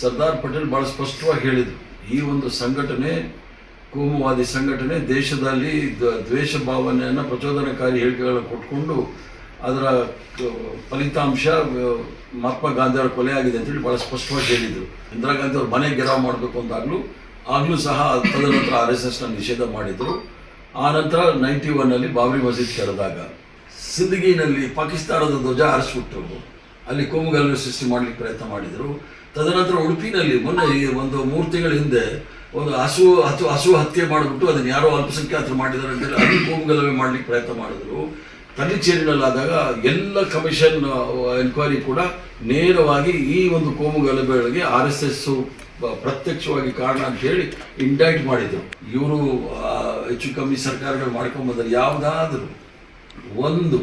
ಸರ್ದಾರ್ ಪಟೇಲ್ ಬಹಳ ಸ್ಪಷ್ಟವಾಗಿ ಹೇಳಿದರು. ಈ ಒಂದು ಸಂಘಟನೆ, ಕೋಮುವಾದಿ ಸಂಘಟನೆ ದೇಶದಲ್ಲಿ ದ್ವೇಷ ಭಾವನೆಯನ್ನು ಪ್ರಚೋದನಕಾರಿ ಹೇಳಿಕೆಗಳನ್ನು ಕೊಟ್ಕೊಂಡು ಅದರ ಫಲಿತಾಂಶ ಮಹಾತ್ಮ ಗಾಂಧಿ ಅವರ ಕೊಲೆ ಆಗಿದೆ ಅಂತೇಳಿ ಬಹಳ ಸ್ಪಷ್ಟವಾಗಿ ಹೇಳಿದರು. ಇಂದಿರಾ ಗಾಂಧಿ ಅವ್ರ ಮನೆ ಗೆರಾವ್ ಮಾಡಬೇಕು ಅಂತಾಗ್ಲೂ ಆಗಲೂ ಸಹ ತದನಂತರ ಆರ್ ಎಸ್ ಎಸ್ನ ನಿಷೇಧ ಮಾಡಿದರು. ಆ ನಂತರ ನೈಂಟಿ ಒನ್ನಲ್ಲಿ ಬಾಬ್ರಿ ಮಸೀದ್ ತೆರೆದಾಗ ಸಿಂದಗಿನಲ್ಲಿ ಪಾಕಿಸ್ತಾನದ ಧ್ವಜ ಹಾರಿಸ್ಬಿಟ್ರು. ಅಲ್ಲಿ ಕೋಮುಗಲ್ಲು ಸೃಷ್ಟಿ ಮಾಡಲಿಕ್ಕೆ ಪ್ರಯತ್ನ ಮಾಡಿದರು. ತದನಂತರ ಉಡುಪಿನಲ್ಲಿ ಮೊನ್ನೆ ಒಂದು ಮೂರು ತಿಂಗಳ ಹಿಂದೆ ಒಂದು ಹಸು ಹತ್ತು ಹಸು ಹತ್ಯೆ ಮಾಡಿಬಿಟ್ಟು ಅದನ್ನು ಯಾರೋ ಅಲ್ಪಸಂಖ್ಯಾತರು ಮಾಡಿದ್ದಾರೆ ಅಂತೇಳಿ ಅಲ್ಲಿ ಕೋಮುಗಲಭೆ ಮಾಡಲಿಕ್ಕೆ ಪ್ರಯತ್ನ ಮಾಡಿದ್ರು. ತಲ್ಲಿಚೇರಿನಲ್ಲಾದಾಗ ಎಲ್ಲ ಕಮಿಷನ್ ಎನ್ಕ್ವೈರಿ ಕೂಡ ನೇರವಾಗಿ ಈ ಒಂದು ಕೋಮುಗಲಭೆಗಳಿಗೆ ಆರ್ ಎಸ್ ಎಸ್ ಪ್ರತ್ಯಕ್ಷವಾಗಿ ಕಾರಣ ಅಂತ ಹೇಳಿ ಇಂಡೈಟ್ ಮಾಡಿದ್ರು. ಇವರು ಹೆಚ್ಚು ಕಮ್ಮಿ ಸರ್ಕಾರಗಳು ಮಾಡ್ಕೊಂಬಂದ್ರೆ ಯಾವುದಾದ್ರೂ ಒಂದು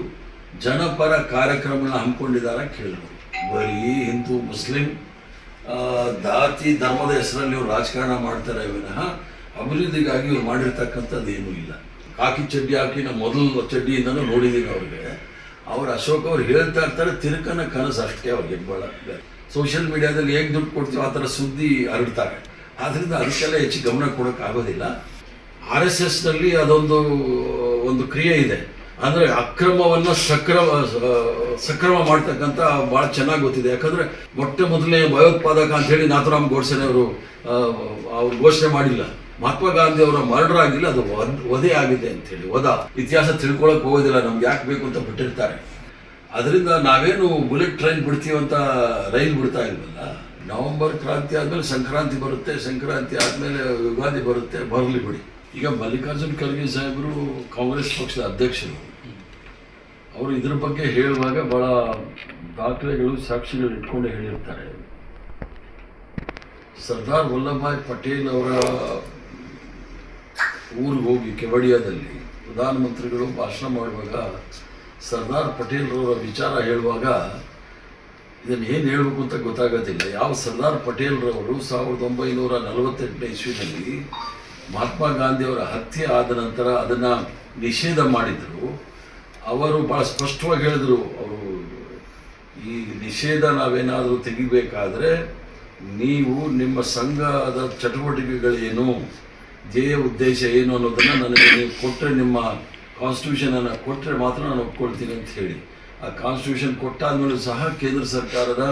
ಜನಪರ ಕಾರ್ಯಕ್ರಮಗಳನ್ನ ಹಮ್ಮಿಕೊಂಡಿದ್ದಾರೆ ಕೇಳಿದ್ರು. ಬರೀ ಹಿಂದೂ, ಮುಸ್ಲಿಂ ಜಾತಿ ಧರ್ಮದ ಹೆಸರಲ್ಲಿ ಇವರು ರಾಜಕಾರಣ ಮಾಡ್ತಾರೆ ವಿನಃ ಅಭಿವೃದ್ಧಿಗಾಗಿ ಇವ್ರು ಮಾಡಿರ್ತಕ್ಕಂಥದ್ದು ಏನೂ ಇಲ್ಲ. ಕಾಕಿ ಚಡ್ಡಿ ಹಾಕಿ ನಾವು ಮೊದಲು ಚಡ್ಡಿಯಿಂದನೂ ನೋಡಿದ್ದೀನಿ ಅವ್ರಿಗೆ. ಅವ್ರು ಅಶೋಕ್ ಅವ್ರು ಹೇಳ್ತಾ ಇರ್ತಾರೆ, ತಿರುಕನ ಕನಸು ಅಷ್ಟೇ ಅವ್ರಿಗೆ ಭಾಳ ಸೋಷಿಯಲ್ ಮೀಡಿಯಾದಲ್ಲಿ ಹೇಗೆ ದುಡ್ಡು ಕೊಡ್ತೀವೋ ಆ ಥರ ಸುದ್ದಿ ಹರಡ್ತಾರೆ. ಆದ್ದರಿಂದ ಅದಕ್ಕೆಲ್ಲ ಹೆಚ್ಚು ಗಮನ ಕೊಡೋಕ್ಕಾಗೋದಿಲ್ಲ. ಆರ್ ಎಸ್ ಎಸ್ನಲ್ಲಿ ಅದೊಂದು, ಒಂದು ಕ್ರಿಯೆ ಇದೆ. ಅಂದರೆ ಅಕ್ರಮವನ್ನು ಸಕ್ರಮ ಸಕ್ರಮ ಮಾಡ್ತಕ್ಕಂಥ ಭಾಳ ಚೆನ್ನಾಗಿ ಗೊತ್ತಿದೆ. ಯಾಕಂದರೆ ಮೊಟ್ಟ ಮೊದಲನೇ ಭಯೋತ್ಪಾದಕ ಅಂತ ಹೇಳಿ ನಾಥರಾಮ್ ಗೋಡ್ಸೆನೆ ಅವರು ಅವ್ರು ಘೋಷಣೆ ಮಾಡಿಲ್ಲ. ಮಹಾತ್ಮ ಗಾಂಧಿ ಅವರ ಮರ್ಡರ್ ಆಗಿಲ್ಲ, ಅದು ವಧೆ ಆಗಿದೆ ಅಂತ ಹೇಳಿ. ವಧ, ಇತಿಹಾಸ ತಿಳ್ಕೊಳಕ್ ಹೋಗೋದಿಲ್ಲ, ನಮ್ಗೆ ಯಾಕೆ ಬೇಕು ಅಂತ ಬಿಟ್ಟಿರ್ತಾರೆ. ಅದರಿಂದ ನಾವೇನು ಬುಲೆಟ್ ಟ್ರೈನ್ ಬಿಡ್ತೀವಿ ಅಂತ ರೈಲ್ ಬಿಡ್ತಾ ಇಲ್ವಲ್ಲ? ನವೆಂಬರ್ ಕ್ರಾಂತಿ ಆದಮೇಲೆ ಸಂಕ್ರಾಂತಿ ಬರುತ್ತೆ, ಸಂಕ್ರಾಂತಿ ಆದಮೇಲೆ ಯುಗಾದಿ ಬರುತ್ತೆ, ಬರಲಿ ಬಿಡಿ. ಈಗ ಮಲ್ಲಿಕಾರ್ಜುನ್ ಖರ್ಗೆ ಸಾಹೇಬರು ಕಾಂಗ್ರೆಸ್ ಪಕ್ಷದ ಅಧ್ಯಕ್ಷರು. ಅವರು ಇದ್ರ ಬಗ್ಗೆ ಹೇಳುವಾಗ ಬಹಳ ದಾಖಲೆಗಳು, ಸಾಕ್ಷಿಗಳು ಇಟ್ಕೊಂಡು ಹೇಳಿರ್ತಾರೆ. ಸರ್ದಾರ್ ವಲ್ಲಭಭಾಯ್ ಪಟೇಲ್ ಅವರ ಊರಿಗೆ ಹೋಗಿ ಕೆವಡಿಯಾದಲ್ಲಿ ಪ್ರಧಾನಮಂತ್ರಿಗಳು ಭಾಷಣ ಮಾಡುವಾಗ ಸರ್ದಾರ್ ಪಟೇಲ್ ಅವರ ವಿಚಾರ ಹೇಳುವಾಗ ಇದನ್ನು ಏನು ಹೇಳಬೇಕು ಅಂತ ಗೊತ್ತಾಗೋದಿಲ್ಲ. ಯಾವ ಸರ್ದಾರ್ ಪಟೇಲ್ರವರು ಸಾವಿರದ ಒಂಬೈನೂರ ನಲವತ್ತೆಂಟನೇ ಇಸ್ವಿನಲ್ಲಿ ಮಹಾತ್ಮ ಗಾಂಧಿಯವರ ಹತ್ಯೆ ಆದ ನಂತರ ಅದನ್ನು ನಿಷೇಧ ಮಾಡಿದರು. ಅವರು ಭಾಳ ಸ್ಪಷ್ಟವಾಗಿ ಹೇಳಿದರು, ಅವರು ಈ ನಿಷೇಧ ನಾವೇನಾದರೂ ತೆಗಿಬೇಕಾದ್ರೆ ನೀವು ನಿಮ್ಮ ಸಂಘದ ಚಟುವಟಿಕೆಗಳೇನು, ಧ್ಯೇಯ ಉದ್ದೇಶ ಏನು ಅನ್ನೋದನ್ನು ನನಗೆ ನೀವು ಕೊಟ್ಟರೆ ನಿಮ್ಮ ಕಾನ್ಸ್ಟಿಟ್ಯೂಷನನ್ನು ಕೊಟ್ಟರೆ ಮಾತ್ರ ನಾನು ಒಪ್ಕೊಳ್ತೀನಿ ಅಂತ ಹೇಳಿ. ಆ ಕಾನ್ಸ್ಟಿಟ್ಯೂಷನ್ ಕೊಟ್ಟಾದ್ಮೇಲೂ ಸಹ ಕೇಂದ್ರ ಸರ್ಕಾರದ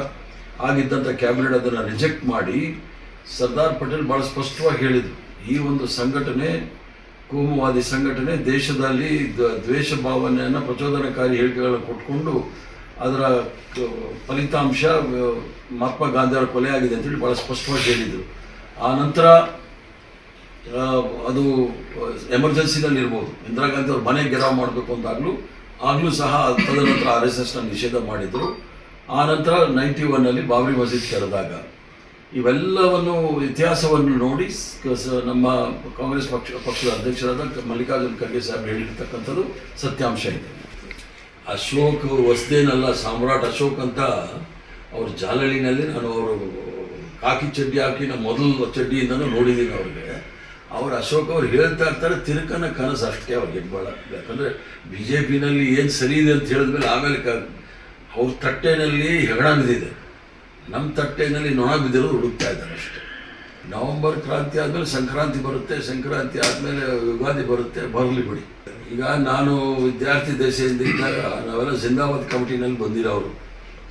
ಆಗಿದ್ದಂಥ ಕ್ಯಾಬಿನೆಟ್ ಅದನ್ನು ರಿಜೆಕ್ಟ್ ಮಾಡಿ ಸರ್ದಾರ್ ಪಟೇಲ್ ಭಾಳ ಸ್ಪಷ್ಟವಾಗಿ ಹೇಳಿದರು. ಈ ಒಂದು ಸಂಘಟನೆ, ಕೋಮುವಾದಿ ಸಂಘಟನೆ ದೇಶದಲ್ಲಿ ದ್ವೇಷ ಭಾವನೆಯನ್ನು ಪ್ರಚೋದನಕಾರಿ ಹೇಳಿಕೆಗಳನ್ನು ಕೊಟ್ಕೊಂಡು ಅದರ ಫಲಿತಾಂಶ ಮಹಾತ್ಮ ಗಾಂಧಿ ಅವರ ಕೊಲೆ ಆಗಿದೆ ಅಂತೇಳಿ ಭಾಳ ಸ್ಪಷ್ಟವಾಗಿ ಹೇಳಿದರು. ಆ ನಂತರ ಅದು ಎಮರ್ಜೆನ್ಸಿನಲ್ಲಿ ಇರ್ಬೋದು ಇಂದಿರಾ ಗಾಂಧಿ ಅವ್ರ ಮನೆ ಗೆರಾವ್ ಮಾಡಬೇಕು ಅಂದಾಗಲೂ ಆಗಲೂ ಸಹ ತದನಂತರ ಆರ್ ಎಸ್ ಎಸ್ನ ನಿಷೇಧ ಮಾಡಿದರು. ಆ ನಂತರ ನೈಂಟಿ ಒನ್ನಲ್ಲಿ ಬಾಬ್ರಿ ಮಸೀದ್ ತೆರೆದಾಗ. ಇವೆಲ್ಲವನ್ನು ಇತಿಹಾಸವನ್ನು ನೋಡಿ ನಮ್ಮ ಕಾಂಗ್ರೆಸ್ ಪಕ್ಷ, ಪಕ್ಷದ ಅಧ್ಯಕ್ಷರಾದ ಮಲ್ಲಿಕಾರ್ಜುನ ಮಲ್ಲಿಕಾರ್ಜುನ್ ಖರ್ಗೆ ಸಾಹೇಬ್ ಹೇಳಿರ್ತಕ್ಕಂಥದ್ದು ಸತ್ಯಾಂಶ ಇದೆ. ಅಶೋಕ್ ಹೊಸದೇನಲ್ಲ, ಸಾಮ್ರಾಟ್ ಅಶೋಕ್ ಅಂತ ಅವ್ರ ಜಾಲಳಿನಲ್ಲಿ ನಾನು ಅವರು ಕಾಕಿ ಚಡ್ಡಿ ಹಾಕಿ ನಮ್ಮ ಮೊದಲು ಚಡ್ಡಿಯಿಂದನೂ ನೋಡಿದ್ದೀನಿ ಅವ್ರಿಗೆ. ಅವ್ರು ಅಶೋಕ್ ಅವ್ರು ಹೇಳ್ತಾ ಇರ್ತಾರೆ, ತಿರುಕನ ಕನಸು ಅಷ್ಟೇ ಅವ್ರಿಗೆ ಬಹಳ ಯಾಕಂದರೆ ಬಿ ಜೆ ಪಿನಲ್ಲಿ ಏನು ಸರಿ ಇದೆ ಅಂತ ಹೇಳಿದ್ಮೇಲೆ ಆಮೇಲೆ ಕ ಅವ್ರ ತಟ್ಟೆನಲ್ಲಿ ಹೆಗಣ ಬಿದ್ದಿದೆ. ನಮ್ಮ ತಟ್ಟೆನಲ್ಲಿ ನೊಣ ಬಿದ್ದಿರು ಹುಡುಕ್ತಾ ಇದ್ದಾರೆ ಅಷ್ಟೇ. ನವೆಂಬರ್ ಕ್ರಾಂತಿ ಆದಮೇಲೆ ಸಂಕ್ರಾಂತಿ ಬರುತ್ತೆ, ಸಂಕ್ರಾಂತಿ ಆದಮೇಲೆ ಯುಗಾದಿ ಬರುತ್ತೆ, ಬರಲಿ ಬಿಡಿ. ಈಗ ನಾನು ವಿದ್ಯಾರ್ಥಿ ದಶೆಯಿಂದ ಇದ್ದಾಗ ನಾವೆಲ್ಲ ಜಿಂದಾಬಾದ್ ಕಮಿಟಿನಲ್ಲಿ ಬಂದಿರೋರು.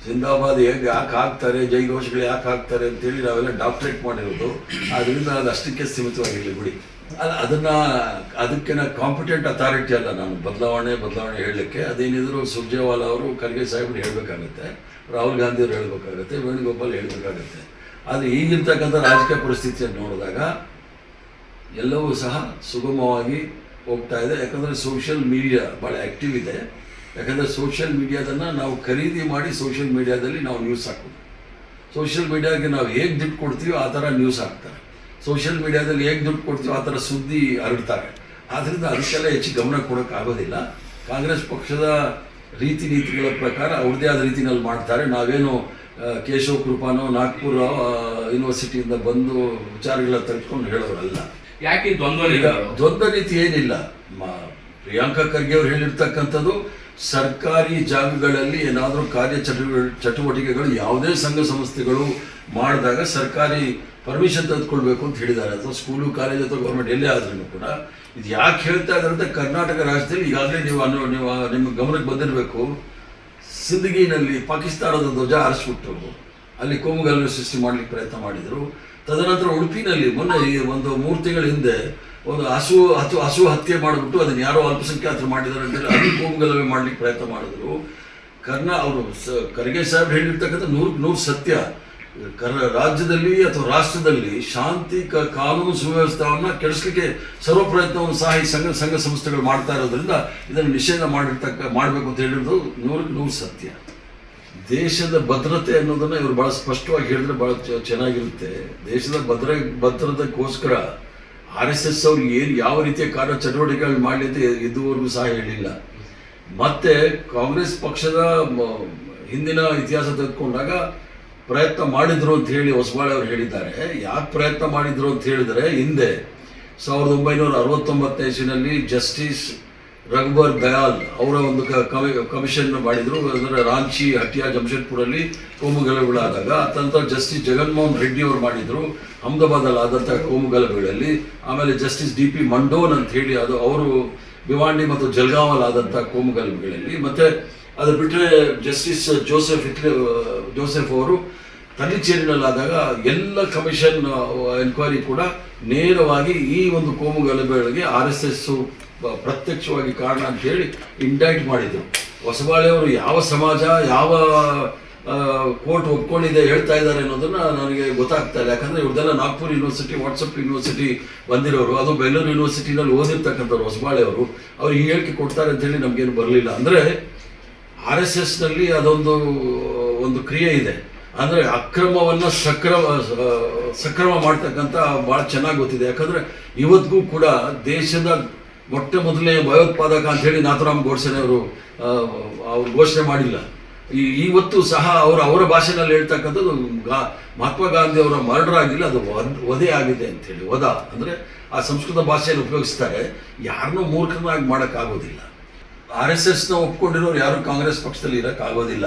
ಜಿಂದಾಬಾದ್ ಹೇಗೆ ಯಾಕೆ ಹಾಕ್ತಾರೆ ಜೈಘೋಷಗಳು ಯಾಕೆ ಹಾಕ್ತಾರೆ ಅಂತೇಳಿ ನಾವೆಲ್ಲ ಡಾಕ್ಟ್ರೇಟ್ ಮಾಡಿರೋದು. ಅದರಿಂದ ಅದು ಅಷ್ಟಕ್ಕೆ ಸೀಮಿತವಾಗಿರಲಿ ಬಿಡಿ. ಅಲ್ಲ, ಅದನ್ನು ಅದಕ್ಕೆ ಕಾಂಪಿಟೆಂಟ್ ಅಥಾರಿಟಿ ಅಲ್ಲ ನಾನು. ಬದಲಾವಣೆ ಬದಲಾವಣೆ ಹೇಳಲಿಕ್ಕೆ. ಅದೇನಿದ್ರು ಸುರ್ಜೇವಾಲಾ ಅವರು ಖರ್ಗೆ ಸಾಹೇಬ್ರು ಹೇಳಬೇಕಾಗತ್ತೆ, ರಾಹುಲ್ ಗಾಂಧಿ ಅವರು ಹೇಳಬೇಕಾಗತ್ತೆ, ವೇಣುಗೋಪಾಲ್ ಹೇಳಬೇಕಾಗತ್ತೆ. ಆದರೆ ಈಗಿರ್ತಕ್ಕಂಥ ರಾಜಕೀಯ ಪರಿಸ್ಥಿತಿಯನ್ನು ನೋಡಿದಾಗ ಎಲ್ಲವೂ ಸಹ ಸುಗಮವಾಗಿ ಹೋಗ್ತಾ ಇದೆ. ಯಾಕಂದರೆ ಸೋಷಿಯಲ್ ಮೀಡಿಯಾ ಭಾಳ ಆ್ಯಕ್ಟಿವ್ ಇದೆ. ಯಾಕಂದರೆ ಸೋಷಿಯಲ್ ಮೀಡಿಯಾದನ್ನು ನಾವು ಖರೀದಿ ಮಾಡಿ ಸೋಷಿಯಲ್ ಮೀಡಿಯಾದಲ್ಲಿ ನಾವು ನ್ಯೂಸ್ ಹಾಕೋದು. ಸೋಷಿಯಲ್ ಮೀಡಿಯಾಗೆ ನಾವು ಹೇಗೆ ದುಡ್ಡು ಕೊಡ್ತೀವೋ ಆ ಥರ ನ್ಯೂಸ್ ಹಾಕ್ತಾರೆ. ಸೋಷಿಯಲ್ ಮೀಡಿಯಾದಲ್ಲಿ ಹೇಗೆ ದುಡ್ಡು ಕೊಡ್ತೀವೋ ಆ ಥರ ಸುದ್ದಿ ಹರಡ್ತಾರೆ. ಆದ್ದರಿಂದ ಅದಕ್ಕೆಲ್ಲ ಹೆಚ್ಚು ಗಮನ ಕೊಡೋಕ್ಕಾಗೋದಿಲ್ಲ ಕಾಂಗ್ರೆಸ್ ಪಕ್ಷದ ರೀತಿ ನೀತಿಗಳ ಪ್ರಕಾರ ಅವ್ರದ್ದೇ ಆದ ರೀತಿನಲ್ಲಿ ಮಾಡ್ತಾರೆ. ನಾವೇನು ಕೇಶವ್ ಕೃಪಾನೋ ನಾಗ್ಪುರ ಯೂನಿವರ್ಸಿಟಿಯಿಂದ ಬಂದು ವಿಚಾರಗಳ ತೆಗೆದುಕೊಂಡು ಹೇಳೋರಲ್ಲ. ಯಾಕೆ ದ್ವಂದ್ವ? ದ್ವಂದ್ವ ರೀತಿ ಏನಿಲ್ಲ. ಮ- ಪ್ರಿಯಾಂಕಾ ಖರ್ಗೆ ಅವ್ರು ಹೇಳಿರ್ತಕ್ಕಂಥದ್ದು ಸರ್ಕಾರಿ ಜಾಗಗಳಲ್ಲಿ ಏನಾದರೂ ಕಾರ್ಯ ಚಟುವ, ಚಟುವಟಿಕೆಗಳು, ಯಾವುದೇ ಸಂಘ ಸಂಸ್ಥೆಗಳು ಮಾಡಿದಾಗ ಸರ್ಕಾರಿ ಪರ್ಮಿಷನ್ ತೆಗೆದುಕೊಳ್ಬೇಕು ಅಂತ ಹೇಳಿದ್ದಾರೆ. ಅಥವಾ ಸ್ಕೂಲು, ಕಾಲೇಜ್ ಅಥವಾ ಗೌರ್ಮೆಂಟ್ ಎಲ್ಲೇ ಆದ್ರೂ ಕೂಡ ಇದು ಯಾಕೆ ಹೇಳ್ತಾ ಇದ್ದಾರೆ ಅಂತ ಕರ್ನಾಟಕ ರಾಜ್ಯದಲ್ಲಿ ಈಗಾಗಲೇ ನೀವು ಅನ್ನೋ ನೀವು ನಿಮ್ಮ ಗಮನಕ್ಕೆ ಬಂದಿರಬೇಕು. ಸಿಂದಗಿನಲ್ಲಿ ಪಾಕಿಸ್ತಾನದ ಧ್ವಜ ಹಾರಿಸ್ಬಿಟ್ರು ಅಲ್ಲಿ ಕೋಮುಗಲ್ಲು ಸೃಷ್ಟಿ ಮಾಡಲಿಕ್ಕೆ ಪ್ರಯತ್ನ ಮಾಡಿದರು. ತದನಂತರ ಉಡುಪಿನಲ್ಲಿ ಮೊನ್ನೆ ಒಂದು ಮೂರು ತಿಂಗಳ ಹಿಂದೆ ಒಂದು ಹಸು ಹತ್ತು ಹಸು ಹತ್ಯೆ ಮಾಡಿಬಿಟ್ಟು ಅದನ್ನು ಯಾರೋ ಅಲ್ಪಸಂಖ್ಯಾತರು ಮಾಡಿದ್ದಾರೆ ಅಂತೇಳಿ ಅದು ಕೋಮುಗಲಭೆ ಮಾಡ್ಲಿಕ್ಕೆ ಪ್ರಯತ್ನ ಮಾಡಿದ್ರು. ಕರ್ನ ಅವರು ಸ, ಖರ್ಗೆ ಸಾಹೇಬ್ ಹೇಳಿರ್ತಕ್ಕಂಥ ನೂರಕ್ಕೆ ನೂರು ಸತ್ಯ. ಕರ್ ರಾಜ್ಯದಲ್ಲಿ ಅಥವಾ ರಾಷ್ಟ್ರದಲ್ಲಿ ಶಾಂತಿ ಕ, ಕಾನೂನು ಸುವ್ಯವಸ್ಥೆಯನ್ನು ಕೆಡಿಸ್ಲಿಕ್ಕೆ ಸರ್ವ ಪ್ರಯತ್ನವನ್ನು ಸಹ ಈ ಸಂಘ ಸಂಘ ಸಂಸ್ಥೆಗಳು ಮಾಡ್ತಾ ಇರೋದ್ರಿಂದ ಇದನ್ನು ನಿಷೇಧ ಮಾಡಿರ್ತಕ್ಕ, ಮಾಡಬೇಕು ಅಂತ ಹೇಳಿರೋದು ನೂರಕ್ಕೆ ನೂರು ಸತ್ಯ. ದೇಶದ ಭದ್ರತೆ ಅನ್ನೋದನ್ನ ಇವರು ಬಹಳ ಸ್ಪಷ್ಟವಾಗಿ ಹೇಳಿದ್ರೆ ಚ- ಚೆನ್ನಾಗಿರುತ್ತೆ. ದೇಶದ ಭದ್ರ, ಭದ್ರತೆಗೋಸ್ಕರ ಆರ್ ಎಸ್ ಎಸ್ ಅವ್ರು ಏನು ಯಾವ ರೀತಿಯ ಕಾರ್ಯ ಚಟುವಟಿಕೆಗಳು ಮಾಡಲಿ ಅಂತ ಇದುವರೆಗೂ ಸಹ ಹೇಳಿಲ್ಲ. ಮತ್ತೆ ಕಾಂಗ್ರೆಸ್ ಪಕ್ಷದ ಹಿಂದಿನ ಇತಿಹಾಸ ತೆಗೆದುಕೊಂಡಾಗ ಪ್ರಯತ್ನ ಮಾಡಿದ್ರು ಅಂತ ಹೇಳಿ ಹೊಸಬಾಳೆ ಅವರು ಹೇಳಿದ್ದಾರೆ. ಯಾಕೆ ಪ್ರಯತ್ನ ಮಾಡಿದ್ರು ಅಂತ ಹೇಳಿದರೆ ಹಿಂದೆ ಸಾವಿರದ ಒಂಬೈನೂರ ಅರವತ್ತೊಂಬತ್ತನೇ ಇಸ್ವಿನಲ್ಲಿ ಜಸ್ಟಿಸ್ ರಘುಬರ್ ದಯಾಲ್ ಅವರ ಒಂದು ಕವಿ ಕಮಿ- ಕಮಿಷನ್ ಮಾಡಿದ್ರು. ಅಂದರೆ ರಾಂಚಿ ಹಟ್ಟಿಯ ಕೋಮು ಗಲಭೆಗಳಾದಾಗ ತದನಂತರ ಜಸ್ಟಿಸ್ ಜಗನ್ಮೋಹನ್ ರೆಡ್ಡಿ ಅವರು ಮಾಡಿದ್ರು. ಅಹಮದಾಬಾದಲ್ಲಿ ಆದಂಥ ಕೋಮು ಗಲಭೆಗಳಲ್ಲಿ ಆಮೇಲೆ ಜಸ್ಟಿಸ್ ಡಿ ಪಿ ಮಂಡೋನ್ ಅಂತ ಹೇಳಿ ಅದು ಅವರು ಭಿವಾಂಡಿ ಮತ್ತು ಜಲ್ಗಾವಲ್ಲಿ ಆದಂಥ ಕೋಮು ಗಲಭೆಗಳಲ್ಲಿ ಮತ್ತೆ ಅದು ಬಿಟ್ಟರೆ ಜಸ್ಟಿಸ್ ಜೋಸೆಫ್ ಹಿಟ್ಲೆ, ಜೋಸೆಫ್ ಅವರು ತನಿಚೇರಿನಲ್ಲಾದಾಗ ಎಲ್ಲ ಕಮಿಷನ್ ಎನ್ಕ್ವೈರಿ ಕೂಡ ನೇರವಾಗಿ ಈ ಒಂದು ಕೋಮುಗಲಭೆಗಳಿಗೆ ಆರ್ ಎಸ್ ಎಸ್ ಪ್ರತ್ಯಕ್ಷವಾಗಿ ಕಾರಣ ಅಂತ ಹೇಳಿ ಇಂಡೈಟ್ ಮಾಡಿದರು. ಹೊಸಬಾಳೆಯವರು ಯಾವ ಸಮಾಜ, ಯಾವ ಕೋರ್ಟ್ ಒಪ್ಕೊಂಡಿದೆ ಹೇಳ್ತಾ ಇದ್ದಾರೆ ಅನ್ನೋದನ್ನ ನನಗೆ ಗೊತ್ತಾಗ್ತಾ ಇಲ್ಲ. ಯಾಕಂದ್ರೆ ಇವ್ರದೆಲ್ಲ ನಾಗ್ಪುರ್ ಯೂನಿವರ್ಸಿಟಿ ವಾಟ್ಸಪ್ ಯೂನಿವರ್ಸಿಟಿ ಬಂದಿರೋರು. ಅದು ಬೆಂಗಳೂರು ಯೂನಿವರ್ಸಿಟಿನಲ್ಲಿ ಓದಿರ್ತಕ್ಕಂಥವ್ರು ಹೊಸಬಾಳೆಯವರು ಅವ್ರು. ಈ ಹೇಳಿಕೆ ಕೊಡ್ತಾರೆ ಅಂತ ಹೇಳಿ ನಮಗೇನು ಬರಲಿಲ್ಲ. ಅಂದರೆ ಆರ್ ಎಸ್ ಎಸ್ನಲ್ಲಿ ಅದೊಂದು, ಒಂದು ಕ್ರಿಯೆ ಇದೆ. ಅಂದರೆ ಅಕ್ರಮವನ್ನು ಸಕ್ರಮ ಸಕ್ರಮ ಮಾಡ್ತಕ್ಕಂಥ ಭಾಳ ಚೆನ್ನಾಗಿ ಗೊತ್ತಿದೆ. ಯಾಕಂದರೆ ಇವತ್ತಿಗೂ ಕೂಡ ದೇಶದ ಮೊಟ್ಟ ಮೊದಲೇ ಭಯೋತ್ಪಾದಕ ಅಂತ ಹೇಳಿ ನಾಥರಾಮ್ ಅವರು ಅವ್ರು ಘೋಷಣೆ ಮಾಡಿಲ್ಲ. ಈ ಇವತ್ತು ಸಹ ಅವರು, ಅವರ ಭಾಷೆನಲ್ಲಿ ಹೇಳ್ತಕ್ಕಂಥದ್ದು ಗಾ, ಮಹಾತ್ಮ ಗಾಂಧಿ ಅವರ ಮರ್ಡರ್ ಆಗಿಲ್ಲ ಅದು ವಧೆ ಆಗಿದೆ ಅಂತ ಹೇಳಿ, ವಧ. ಅಂದರೆ ಆ ಸಂಸ್ಕೃತ ಭಾಷೆಯನ್ನು ಉಪಯೋಗಿಸ್ತಾರೆ, ಯಾರನ್ನೂ ಮೂರ್ಖನಾಗಿ ಮಾಡೋಕ್ಕಾಗೋದಿಲ್ಲ. ಆರ್ ಎಸ್ ಎಸ್ನ ಒಪ್ಕೊಂಡಿರೋರು ಯಾರು ಕಾಂಗ್ರೆಸ್ ಪಕ್ಷದಲ್ಲಿ ಇರೋಕ್ಕಾಗೋದಿಲ್ಲ.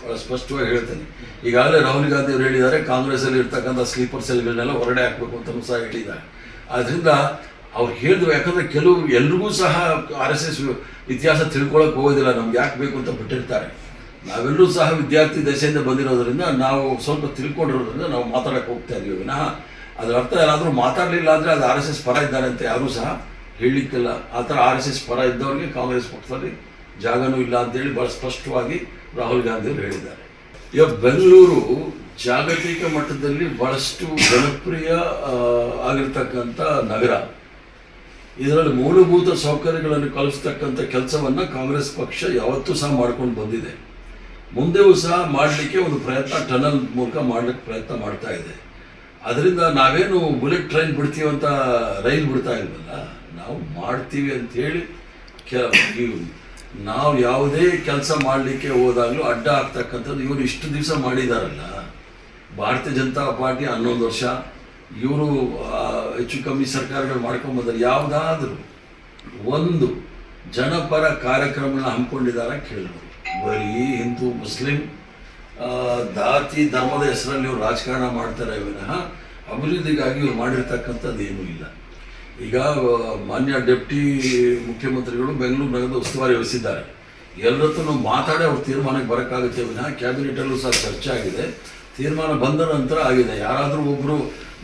ಬಹಳ ಸ್ಪಷ್ಟವಾಗಿ ಹೇಳ್ತೇನೆ. ಈಗಾಗಲೇ ರಾಹುಲ್ ಗಾಂಧಿ ಅವರು ಹೇಳಿದ್ದಾರೆ ಕಾಂಗ್ರೆಸ್ಸಲ್ಲಿ ಇರ್ತಕ್ಕಂಥ ಸ್ಲೀಪರ್ ಸೆಲ್ಗಳನ್ನೆಲ್ಲ ಹೊರಡೆ ಹಾಕ್ಬೇಕು ಅಂತ ಸಹ ಹೇಳಿದ್ದಾರೆ. ಆದ್ರಿಂದ ಅವ್ರು ಹೇಳಿದ್ರು, ಯಾಕಂದ್ರೆ ಕೆಲವು ಎಲ್ರಿಗೂ ಸಹ ಆರ್ ಎಸ್ ಎಸ್ ಇತಿಹಾಸ ತಿಳ್ಕೊಳಕ್ ಹೋಗೋದಿಲ್ಲ, ನಮ್ಗೆ ಯಾಕೆ ಬೇಕು ಅಂತ ಬಿಟ್ಟಿರ್ತಾರೆ. ನಾವೆಲ್ಲರೂ ಸಹ ವಿದ್ಯಾರ್ಥಿ ದಶೆಯಿಂದ ಬಂದಿರೋದ್ರಿಂದ ನಾವು ಸ್ವಲ್ಪ ತಿಳ್ಕೊಂಡಿರೋದ್ರಿಂದ ನಾವು ಮಾತಾಡಕ್ಕೆ ಹೋಗ್ತಾ ಇದೀವಿ ವಿನಃ ಅದರ ಅರ್ಥ ಯಾರಾದರೂ ಮಾತಾಡಲಿಲ್ಲ ಅಂದರೆ ಅದು ಆರ್ ಎಸ್ ಎಸ್ ಪರ ಇದ್ದಾರೆ ಅಂತ ಯಾರೂ ಸಹ ಹೇಳಲಿಕ್ಕಿಲ್ಲ. ಆ ಥರ ಆರ್ ಎಸ್ ಎಸ್ ಪರ ಇದ್ದವ್ರಿಗೆ ಕಾಂಗ್ರೆಸ್ ಪಕ್ಷದಲ್ಲಿ ಜಾಗನೂ ಇಲ್ಲ ಅಂತೇಳಿ ಭಾಳ ಸ್ಪಷ್ಟವಾಗಿ ರಾಹುಲ್ ಗಾಂಧಿ ಅವರು ಹೇಳಿದ್ದಾರೆ. ಈಗ ಬೆಂಗಳೂರು ಜಾಗತಿಕ ಮಟ್ಟದಲ್ಲಿ ಬಹಳಷ್ಟು ಜನಪ್ರಿಯ ಆಗಿರ್ತಕ್ಕಂಥ ನಗರ. ಇದರಲ್ಲಿ ಮೂಲಭೂತ ಸೌಕರ್ಯಗಳನ್ನು ಕಲಿಸ್ತಕ್ಕಂಥ ಕೆಲಸವನ್ನ ಕಾಂಗ್ರೆಸ್ ಪಕ್ಷ ಯಾವತ್ತೂ ಸಹ ಮಾಡ್ಕೊಂಡು ಬಂದಿದೆ. ಮುಂದೆಯೂ ಸಹ ಮಾಡಲಿಕ್ಕೆ ಒಂದು ಪ್ರಯತ್ನ, ಟನಲ್ ಮೂಲಕ ಮಾಡ್ಲಿಕ್ಕೆ ಪ್ರಯತ್ನ ಮಾಡ್ತಾ ಇದೆ. ಅದರಿಂದ ನಾವೇನು ಬುಲೆಟ್ ಟ್ರೈನ್ ಬಿಡ್ತೀವಿ ಅಂತ ರೈಲ್ ಬಿಡ್ತಾ ಇಲ್ವಲ್ಲ? ನಾವು ಮಾಡ್ತೀವಿ ಅಂತ ಹೇಳಿ ಕೆ ನಾವು ಯಾವುದೇ ಕೆಲಸ ಮಾಡಲಿಕ್ಕೆ ಹೋದಾಗಲೂ ಅಡ್ಡ ಆಗ್ತಕ್ಕಂಥದ್ದು ಇವರು ಇಷ್ಟು ದಿವಸ ಮಾಡಿದಾರಲ್ಲ. ಭಾರತೀಯ ಜನತಾ ಪಾರ್ಟಿ ಹನ್ನೊಂದು ವರ್ಷ, ಇವರು ಹೆಚ್ಚು ಕಮ್ಮಿ ಸರ್ಕಾರಗಳು ಮಾಡ್ಕೊಂಬಂದ್ರೆ ಯಾವುದಾದ್ರೂ ಒಂದು ಜನಪರ ಕಾರ್ಯಕ್ರಮಗಳನ್ನ ಹಮ್ಮಿಕೊಂಡಿದ್ದಾರೆ ಕೇಳಿದ್ರು ಬರೀ ಹಿಂದೂ, ಮುಸ್ಲಿಂ ಜಾತಿ, ಧರ್ಮದ ಹೆಸರಲ್ಲಿ ಇವರು ರಾಜಕಾರಣ ಮಾಡ್ತಾರೆ ವಿನಃ ಅಭಿವೃದ್ಧಿಗಾಗಿ ಇವ್ರು ಮಾಡಿರ್ತಕ್ಕಂಥದ್ದು ಏನೂ ಇಲ್ಲ. ಈಗ ಮಾನ್ಯ ಡೆಪ್ಟಿ ಮುಖ್ಯಮಂತ್ರಿಗಳು ಬೆಂಗಳೂರು ನಗರದ ಉಸ್ತುವಾರಿ ವಹಿಸಿದ್ದಾರೆ. ಎಲ್ಲರ ನಾವು ಮಾತಾಡಿ ಅವ್ರ ತೀರ್ಮಾನಕ್ಕೆ ಬರೋಕ್ಕಾಗುತ್ತೆ ವಿನಃ. ಕ್ಯಾಬಿನೆಟಲ್ಲೂ ಸಹ ಚರ್ಚೆ ಆಗಿದೆ. ತೀರ್ಮಾನ ಬಂದ ನಂತರ ಆಗಿದೆ. ಯಾರಾದರೂ ಒಬ್ಬರು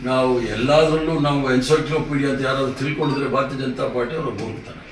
ನಾವು ಎಲ್ಲದರಲ್ಲೂ ನಾವು ಎನ್ಸೈಕ್ಲೋಪೀಡಿಯಾ ಅಂತ ಯಾರಾದರೂ ತಿಳ್ಕೊಂಡಿದ್ರೆ ಭಾರತೀಯ ಜನತಾ ಪಾರ್ಟಿ ಅವರು ಮೂರ್ತಾನೆ